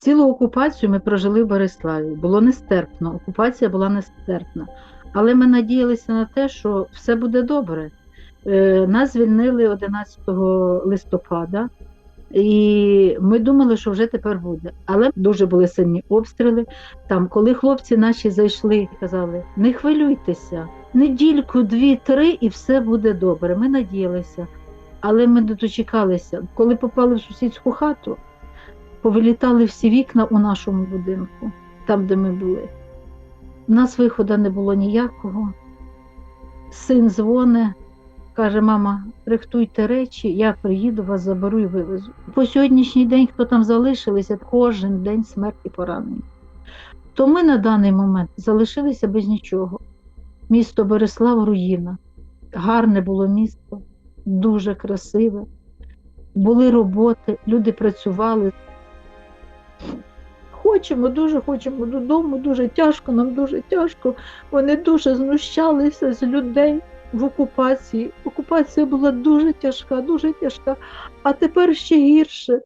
Цілу окупацію ми прожили в Бориславі. Було нестерпно, окупація була нестерпна. Але ми надіялися на те, що все буде добре. Е, Нас звільнили 11 листопада, і ми думали, що вже тепер буде. Але дуже були сильні обстріли. Там, коли хлопці наші зайшли, казали: не хвилюйтеся, недільку, дві-три, і все буде добре. Ми надіялися. Але ми не дочекалися. Коли попали в сусідську хату, повилітали всі вікна у нашому будинку, там, де ми були. У нас виходу не було ніякого. Син дзвоне, каже: мама, рихтуйте речі, я приїду, вас заберу і вивезу. По сьогоднішній день, хто там залишилися, кожен день смерті поранені. То ми на даний момент залишилися без нічого. Місто Борислав руїна. Гарне було місто, дуже красиве. Були роботи, люди працювали. Хочемо, дуже хочемо додому, дуже тяжко, нам дуже тяжко. Вони дуже знущалися з людей в окупації. Окупація була дуже тяжка, дуже тяжка. А тепер ще гірше.